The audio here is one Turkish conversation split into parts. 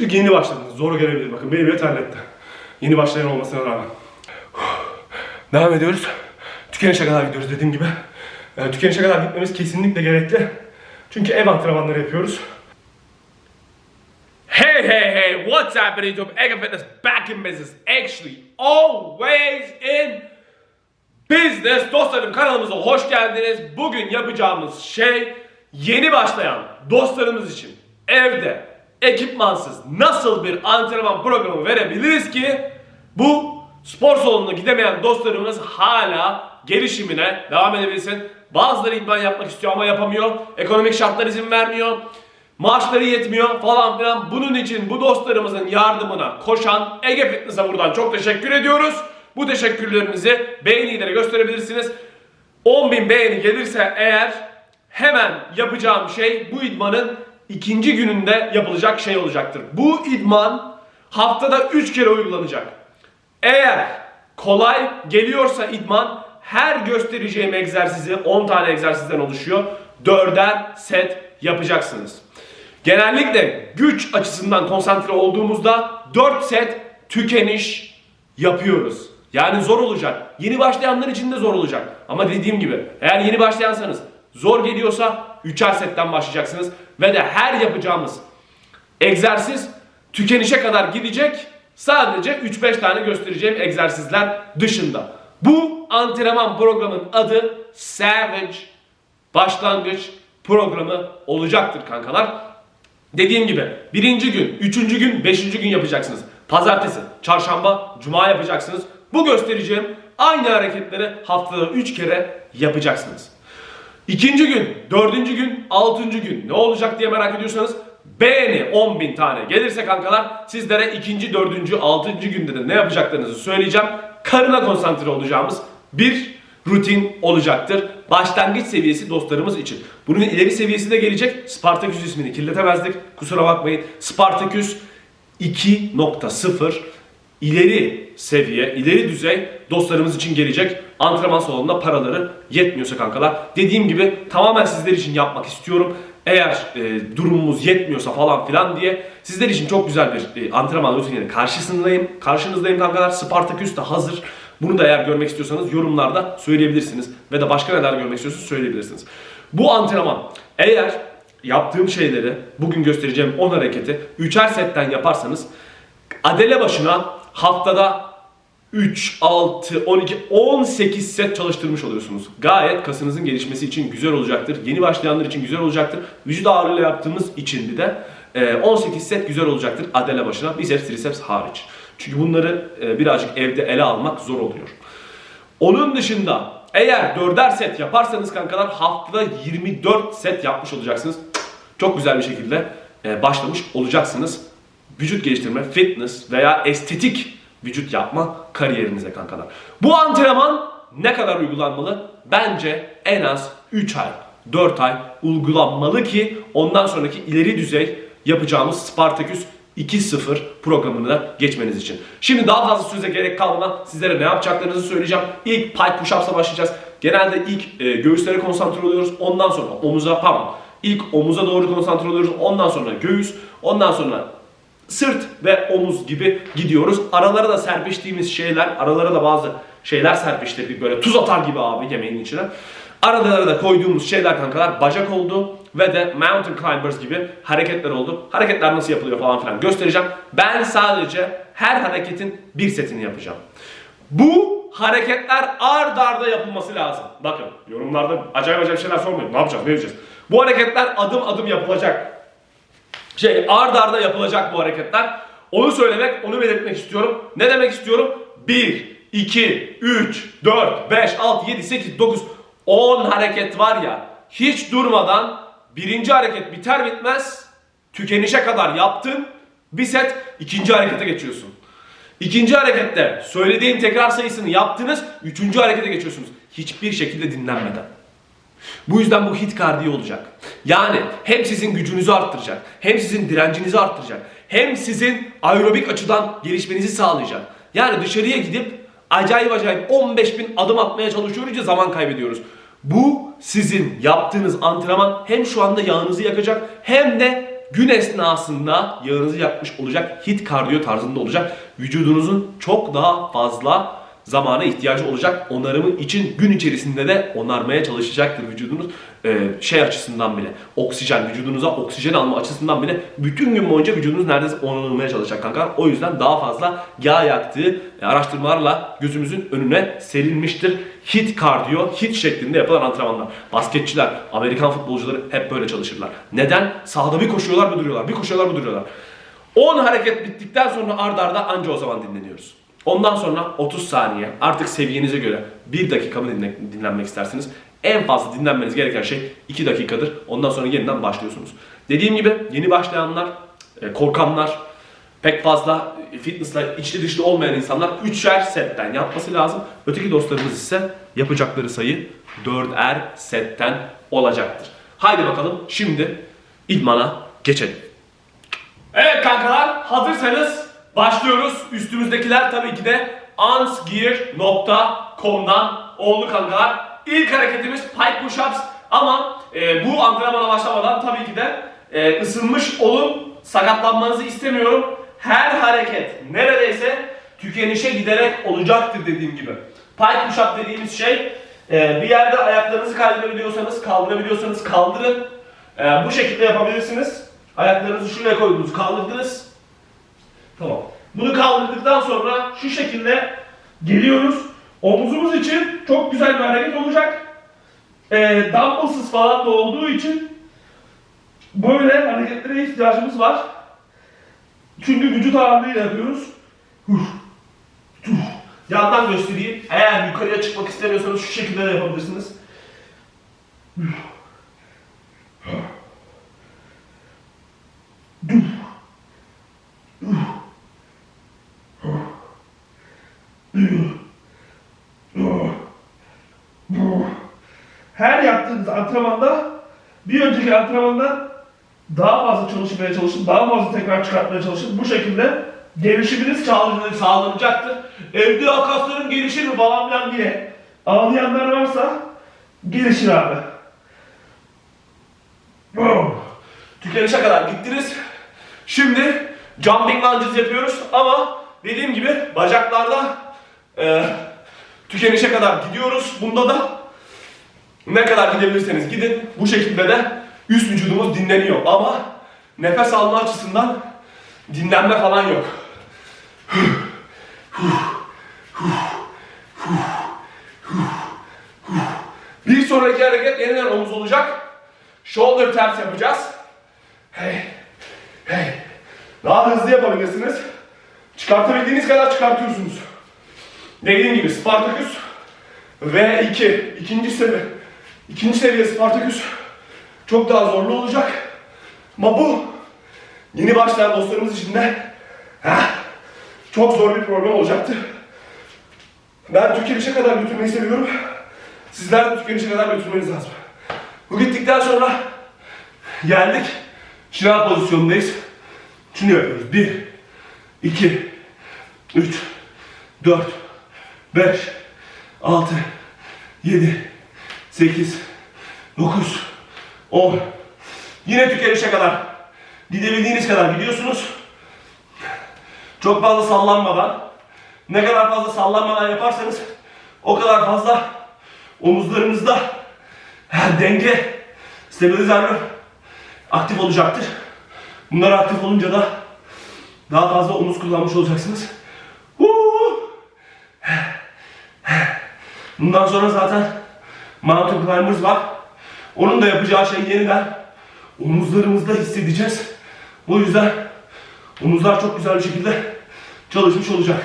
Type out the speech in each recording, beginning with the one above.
Çünkü yeni başladınız. Zor gelebilir. Bakın beni bile terletti. Yeni başlayan olmasına rağmen. Devam ediyoruz. Tükenişe kadar gidiyoruz dediğim gibi. Ee, tükenişe kadar gitmemiz kesinlikle gerekli. Çünkü ev antrenmanları yapıyoruz. Hey, hey, hey, what's happening YouTube? Ega Fitness back in business. Actually, always in business. Dostlarım kanalımıza hoş geldiniz. Bugün yapacağımız şey yeni başlayan dostlarımız için evde ekipmansız nasıl bir antrenman programı verebiliriz ki bu spor salonuna gidemeyen dostlarımız hala gelişimine devam edebilsin. Bazıları idman yapmak istiyor ama yapamıyor. Ekonomik şartlar izin vermiyor. Maaşları yetmiyor falan filan. Bunun için bu dostlarımızın yardımına koşan Ege Fitness'a buradan çok teşekkür ediyoruz. Bu teşekkürlerinizi beğeniyle gösterebilirsiniz. 10.000 beğeni gelirse eğer hemen yapacağım şey bu idmanın ikinci gününde yapılacak şey olacaktır. Bu idman haftada 3 kere uygulanacak. Eğer kolay geliyorsa idman her göstereceğim egzersizi 10 tane egzersizden oluşuyor. 4'er set yapacaksınız. Genellikle güç açısından konsantre olduğumuzda 4 set tükeniş yapıyoruz. Yani zor olacak. Yeni başlayanlar için de zor olacak. Ama dediğim gibi eğer yeni başlayansanız zor geliyorsa 3'er setten başlayacaksınız. Ve de her yapacağımız egzersiz tükenişe kadar gidecek. Sadece 3-5 tane göstereceğim egzersizler dışında. Bu antrenman programın adı Savage başlangıç programı olacaktır kankalar. Dediğim gibi birinci gün, üçüncü gün, beşinci gün yapacaksınız. Pazartesi, çarşamba, cuma yapacaksınız. Bu göstereceğim aynı hareketleri haftada üç kere yapacaksınız. İkinci gün, dördüncü gün, altıncı gün ne olacak diye merak ediyorsanız beğeni 10.000 tane gelirse kankalar sizlere ikinci, dördüncü, altıncı günde de ne yapacaklarınızı söyleyeceğim. Karına konsantre olacağımız bir rutin olacaktır. Başlangıç seviyesi dostlarımız için. Bunun ileri seviyesi de gelecek. Spartaküs ismini kirletemezdik. Kusura bakmayın. Spartaküs 2.0 ileri seviye, ileri düzey dostlarımız için gelecek. Antrenman salonunda paraları yetmiyorsa kankalar. Dediğim gibi tamamen sizler için yapmak istiyorum. Eğer e, durumumuz yetmiyorsa falan filan diye sizler için çok güzel bir e, antrenman rutininin karşısındayım. Karşınızdayım kankalar. Spartaküs de hazır. Bunu da eğer görmek istiyorsanız yorumlarda söyleyebilirsiniz. Ve de başka neler görmek istiyorsanız söyleyebilirsiniz. Bu antrenman eğer yaptığım şeyleri bugün göstereceğim 10 hareketi 3'er setten yaparsanız adele başına haftada 3, 6, 12, 18 set çalıştırmış oluyorsunuz. Gayet kasınızın gelişmesi için güzel olacaktır. Yeni başlayanlar için güzel olacaktır. Vücut ağırlığıyla yaptığımız için bir de e, 18 set güzel olacaktır adele başına. Biceps, triceps hariç. Çünkü bunları e, birazcık evde ele almak zor oluyor. Onun dışında eğer 4'er set yaparsanız kankalar haftada 24 set yapmış olacaksınız. Çok güzel bir şekilde e, başlamış olacaksınız. Vücut geliştirme, fitness veya estetik vücut yapma kariyerinize kankalar. Bu antrenman ne kadar uygulanmalı? Bence en az 3 ay, 4 ay uygulanmalı ki ondan sonraki ileri düzey yapacağımız Spartaküs 2.0 programını da geçmeniz için. Şimdi daha fazla söze gerek kalmadan sizlere ne yapacaklarınızı söyleyeceğim. İlk pike push-ups'a başlayacağız. Genelde ilk e, göğüslere konsantre oluyoruz. Ondan sonra omuza, pardon. İlk omuza doğru konsantre oluyoruz. Ondan sonra göğüs. Ondan sonra sırt ve omuz gibi gidiyoruz. Aralara da serpiştiğimiz şeyler, aralara da bazı şeyler serpiştirdik böyle tuz atar gibi abi yemeğin içine. Aralara da koyduğumuz şeyler kankalar bacak oldu ve de mountain climbers gibi hareketler oldu. Hareketler nasıl yapılıyor falan filan göstereceğim. Ben sadece her hareketin bir setini yapacağım. Bu hareketler ard arda yapılması lazım. Bakın yorumlarda acayip acayip şeyler sormayın. Ne yapacağız, ne edeceğiz? Bu hareketler adım adım yapılacak şey ard arda yapılacak bu hareketler. Onu söylemek, onu belirtmek istiyorum. Ne demek istiyorum? 1, 2, 3, 4, 5, 6, 7, 8, 9, 10 hareket var ya. Hiç durmadan birinci hareket biter bitmez tükenişe kadar yaptın. Bir set ikinci harekete geçiyorsun. İkinci harekette söylediğim tekrar sayısını yaptınız. Üçüncü harekete geçiyorsunuz. Hiçbir şekilde dinlenmeden. Bu yüzden bu hit kardiyo olacak. Yani hem sizin gücünüzü arttıracak, hem sizin direncinizi arttıracak, hem sizin aerobik açıdan gelişmenizi sağlayacak. Yani dışarıya gidip acayip acayip 15 bin adım atmaya çalışıyoruz ya zaman kaybediyoruz. Bu sizin yaptığınız antrenman hem şu anda yağınızı yakacak hem de gün esnasında yağınızı yakmış olacak. Hit kardiyo tarzında olacak. Vücudunuzun çok daha fazla zamana ihtiyacı olacak. Onarımı için gün içerisinde de onarmaya çalışacaktır vücudunuz. Ee, şey açısından bile, oksijen, vücudunuza oksijen alma açısından bile bütün gün boyunca vücudunuz neredeyse onarılmaya çalışacak kanka. O yüzden daha fazla yağ yaktığı e, araştırmalarla gözümüzün önüne serilmiştir. Hit kardiyo, hit şeklinde yapılan antrenmanlar. Basketçiler, Amerikan futbolcuları hep böyle çalışırlar. Neden? Sahada bir koşuyorlar bir duruyorlar, bir koşuyorlar bir duruyorlar. 10 hareket bittikten sonra ardarda arda anca o zaman dinleniyoruz. Ondan sonra 30 saniye artık seviyenize göre 1 dakika mı dinle- dinlenmek istersiniz? En fazla dinlenmeniz gereken şey 2 dakikadır. Ondan sonra yeniden başlıyorsunuz. Dediğim gibi yeni başlayanlar, e, korkanlar, pek fazla fitnessla içli dışlı olmayan insanlar 3'er setten yapması lazım. Öteki dostlarımız ise yapacakları sayı 4'er setten olacaktır. Haydi bakalım şimdi idmana geçelim. Evet kankalar hazırsanız başlıyoruz. Üstümüzdekiler tabii ki de ansgear.com'dan oldu kankalar. İlk hareketimiz pike push-ups ama e, bu antrenmana başlamadan tabii ki de e, ısınmış olun. Sakatlanmanızı istemiyorum. Her hareket neredeyse tükenişe giderek olacaktır dediğim gibi. Pike push-up dediğimiz şey e, bir yerde ayaklarınızı kaldırabiliyorsanız kaldırabiliyorsanız kaldırın. E, bu şekilde yapabilirsiniz. Ayaklarınızı şuraya koydunuz, kaldırdınız. Tamam. Bunu kaldırdıktan sonra şu şekilde geliyoruz. Omuzumuz için çok güzel bir hareket olacak. Ee, dumbbellsız falan da olduğu için böyle hareketlere ihtiyacımız var. Çünkü vücut ağırlığıyla yapıyoruz. Huf. Yandan göstereyim. Eğer yukarıya çıkmak istemiyorsanız şu şekilde de yapabilirsiniz. Her yaptığınız antrenmanda bir önceki antrenmandan daha fazla çalışmaya çalışın, daha fazla tekrar çıkartmaya çalışın. Bu şekilde gelişiminiz sağlan- sağlanacaktır. Evde kaslarım gelişir mi falan filan diye ağlayanlar varsa gelişir abi. Tükenişe kadar gittiniz. Şimdi jumping lunges yapıyoruz ama dediğim gibi bacaklarda e, tükenişe kadar gidiyoruz. Bunda da ne kadar gidebilirseniz gidin. Bu şekilde de üst vücudumuz dinleniyor ama nefes alma açısından dinlenme falan yok. Bir sonraki hareket yeniden omuz olacak. Shoulder taps yapacağız. Hey, hey. Daha hızlı yapabilirsiniz. Çıkartabildiğiniz kadar çıkartıyorsunuz. Dediğim gibi Spartaküs V2 ikinci seviye ikinci seviye Spartaküs çok daha zorlu olacak. Ama bu yeni başlayan dostlarımız için de heh, çok zor bir program olacaktır. Ben tükenişe kadar götürmeyi seviyorum. Sizler de tükenişe kadar götürmeniz lazım. Bu gittikten sonra geldik. Şınav pozisyonundayız. Şunu yapıyoruz. 1, 2, 3, 4, 5, 6, 7, 8, 9, 10. Yine tükenişe kadar. Gidebildiğiniz kadar gidiyorsunuz. Çok fazla sallanmadan. Ne kadar fazla sallanmadan yaparsanız o kadar fazla omuzlarınızda denge, stabilizatör aktif olacaktır. Bunlar aktif olunca da daha fazla omuz kullanmış olacaksınız. Huu! Bundan sonra zaten mountain climbers var. Onun da yapacağı şey yeniden omuzlarımızda hissedeceğiz. O yüzden omuzlar çok güzel bir şekilde çalışmış olacak.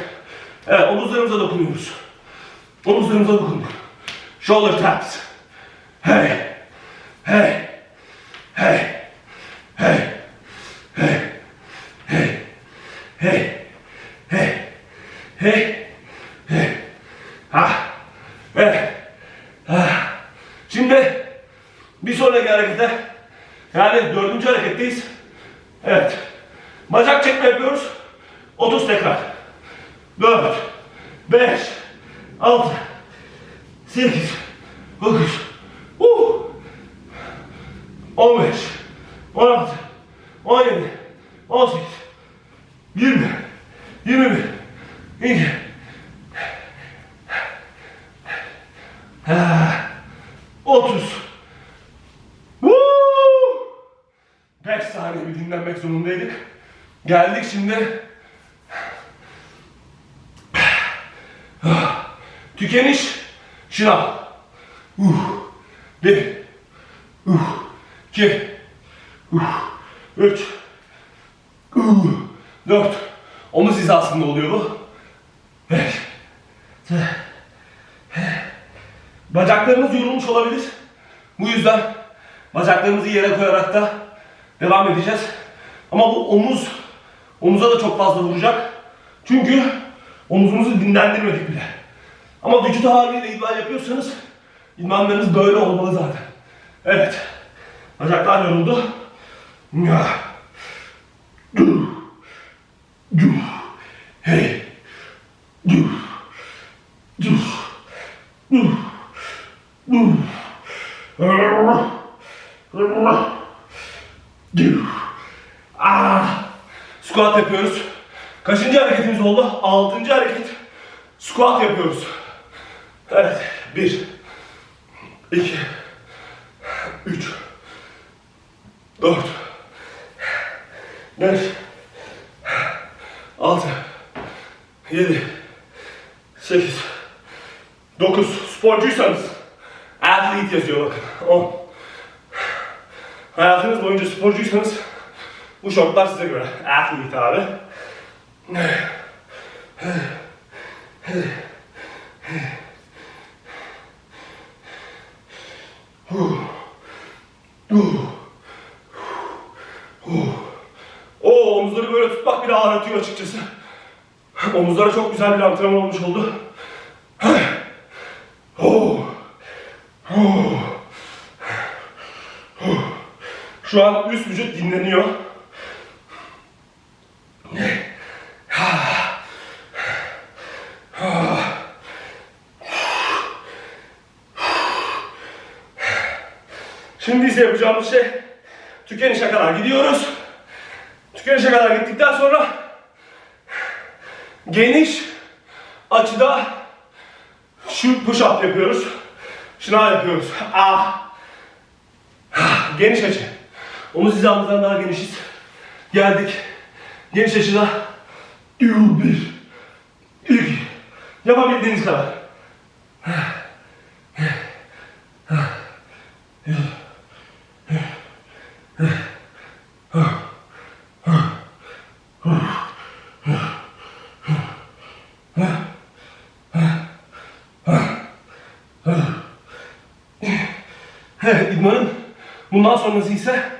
Evet omuzlarımıza dokunuyoruz. Omuzlarımıza dokunduk. Shoulder taps. Hey. Hey. Hey. Hey. Hey. Hey. Hey. Hey. Hey. Ah. Evet. Ah. Şimdi bir sonraki harekete yani dördüncü hareketteyiz. Evet. Bacak çekme yapıyoruz. 30 tekrar. 4 5 6 8 9 uh, 15 16 17, 18, 20, 21, 2, Ah, 30. Woo! 5 saniye bir dinlenmek zorundaydık. Geldik şimdi. Ah, Tükeniş. Şınav. Uh. Bir. Uh. İki. Uh. Üç. Uh. Dört. Omuz hizasında oluyor bu. Beş. Bacaklarımız yorulmuş olabilir. Bu yüzden bacaklarımızı yere koyarak da devam edeceğiz. Ama bu omuz, omuza da çok fazla vuracak. Çünkü omuzumuzu dinlendirmedik bile. Ama vücut ağırlığıyla idman yapıyorsanız idmanlarınız böyle olmalı zaten. Evet. Bacaklar yoruldu. Ya. Squat yapıyoruz. Kaçıncı hareketimiz oldu? Altıncı hareket. Squat yapıyoruz. Evet. Bir. iki, Üç. Dört. Beş. Altı. Yedi. Sekiz. Dokuz. Sporcuysanız athlete yazıyor bakın. On. Hayatınız boyunca sporcuysanız bu şortlar size göre. Athlete abi. O omuzları böyle tutmak bile ağrıtıyor açıkçası. Omuzlara çok güzel bir antrenman olmuş oldu. Şu an üst vücut dinleniyor. Şimdi ise yapacağımız şey tükenişe kadar gidiyoruz. Tükenişe kadar gittikten sonra geniş açıda şu push up yapıyoruz. Şınav yapıyoruz. Ah. Ah, Geniş açı. Omuz hizamızdan daha genişiz. Geldik. Geniş açıda. Bir. iki. Yapabildiğiniz kadar. İdmanın bundan sonrası ise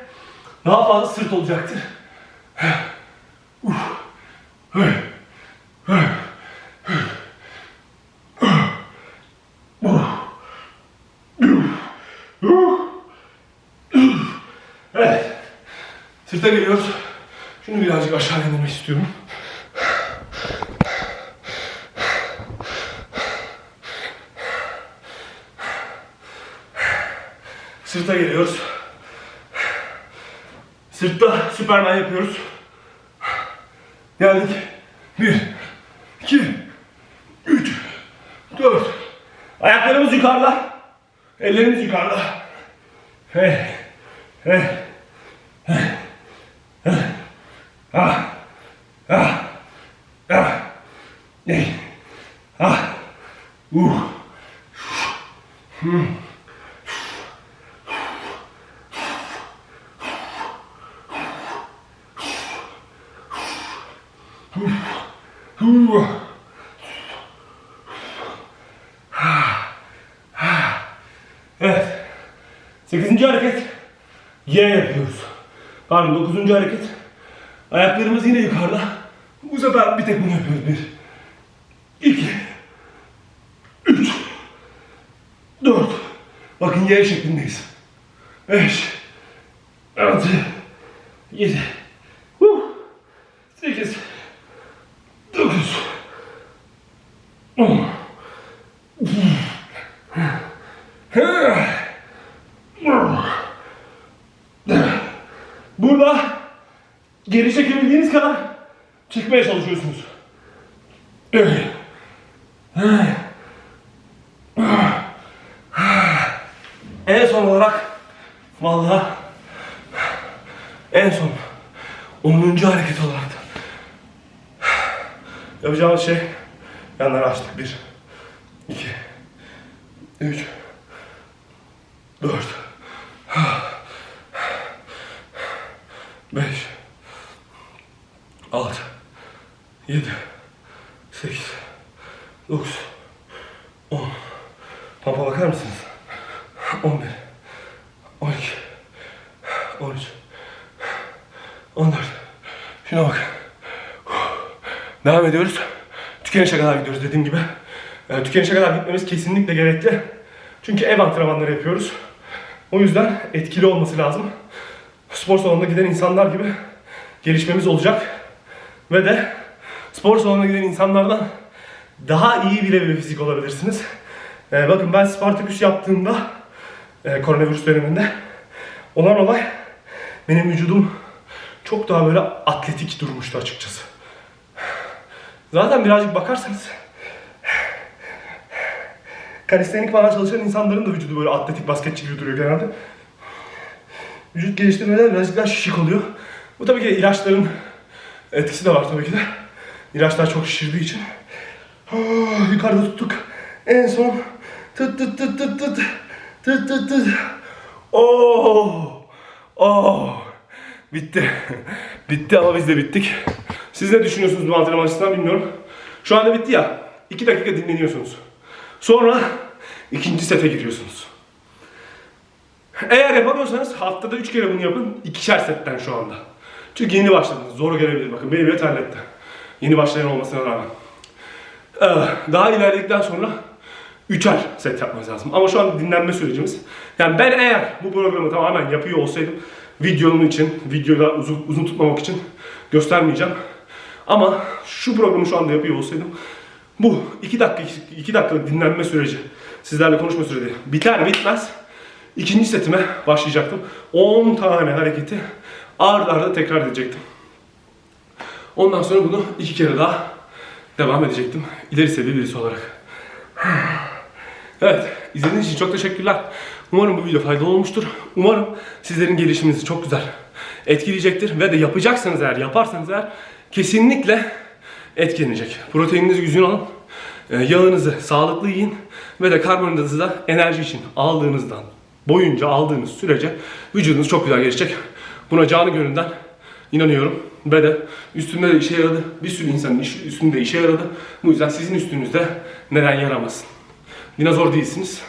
daha fazla sırt olacaktır. Uf. Evet. Sırta geliyoruz. Şunu birazcık aşağı indirmek istiyorum. Sırta geliyoruz. Sırtta Süperman yapıyoruz. Geldik. Bir, iki, üç, dört. Ayaklarımız yukarıda. Ellerimiz yukarıda. Hey, hey, hey. Ah, ah, ah, hey, ah, uh, hmm. Evet. Sekizinci hareket. Y yapıyoruz. Pardon dokuzuncu hareket. Ayaklarımız yine yukarıda. Bu sefer bir tek bunu yapıyoruz. Bir. iki, Üç. Dört. Bakın Y şeklindeyiz. Beş. Altı. Yedi. Sekiz. Dokuz. On. Çıkmaya çalışıyorsunuz. En son olarak vallahi en son 10. hareket olarak yapacağımız şey yanları açtık. 1 2 3 4 5 6 7 8 9 10 Pampa bakar mısınız? 11 12 13 14 Şuna bak. Devam ediyoruz. Tükenişe kadar gidiyoruz dediğim gibi. Yani tükenişe kadar gitmemiz kesinlikle gerekli. Çünkü ev antrenmanları yapıyoruz. O yüzden etkili olması lazım. Spor salonuna giden insanlar gibi gelişmemiz olacak. Ve de spor salonuna giden insanlardan daha iyi bile bir fizik olabilirsiniz. Ee, bakın ben Spartaküs yaptığımda e, koronavirüs döneminde olan olay benim vücudum çok daha böyle atletik durmuştu açıkçası. Zaten birazcık bakarsanız kalistenik falan çalışan insanların da vücudu böyle atletik basketçi gibi duruyor genelde. Vücut geliştirmeler birazcık daha şişik oluyor. Bu tabii ki ilaçların etkisi de var tabii ki de. İlaçlar çok şişirdiği için. Ah, yukarıda tuttuk. En son tıt tıt tıt tıt tıt tıt tıt tıt. Oh! Oh! Bitti. bitti ama biz de bittik. Siz ne düşünüyorsunuz bu antrenman açısından bilmiyorum. Şu anda bitti ya. 2 dakika dinleniyorsunuz. Sonra ikinci sete giriyorsunuz. Eğer yapamıyorsanız haftada 3 kere bunu yapın. ikişer setten şu anda. Çünkü yeni başladınız. Zor gelebilir. Bakın beni bile terletti. Yeni başlayan olmasına rağmen. Ee, Daha ilerledikten sonra üçer set yapmanız lazım. Ama şu an dinlenme sürecimiz. Yani ben eğer bu programı tamamen yapıyor olsaydım videonun için, videoda uzun, uzun tutmamak için göstermeyeceğim. Ama şu programı şu anda yapıyor olsaydım bu 2 dakika 2 dakikalık dinlenme süreci sizlerle konuşma süreci biter bitmez ikinci setime başlayacaktım. 10 tane hareketi ard arda tekrar edecektim. Ondan sonra bunu iki kere daha devam edecektim. İleri seviye birisi olarak. Evet, izlediğiniz için çok teşekkürler. Umarım bu video faydalı olmuştur. Umarım sizlerin gelişiminizi çok güzel etkileyecektir. Ve de yapacaksanız eğer, yaparsanız eğer kesinlikle etkilenecek. Proteininizi düzgün alın. e, Yağınızı sağlıklı yiyin. Ve de karbonhidratı da enerji için aldığınızdan boyunca aldığınız sürece vücudunuz çok güzel gelişecek. Buna canı gönülden inanıyorum. Ve de üstünde de işe yaradı. Bir sürü insanın üstünde işe yaradı. Bu yüzden sizin üstünüzde neden yaramasın? Dinozor değilsiniz.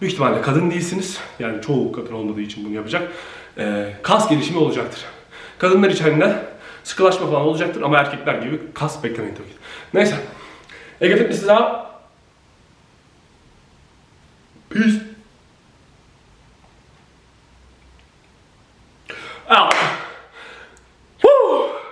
Büyük ihtimalle kadın değilsiniz. Yani çoğu kadın olmadığı için bunu yapacak. Ee, kas gelişimi olacaktır. Kadınlar için de sıkılaşma falan olacaktır ama erkekler gibi kas beklemeyin tabii ki. Neyse. Ege Fitness daha. Peace.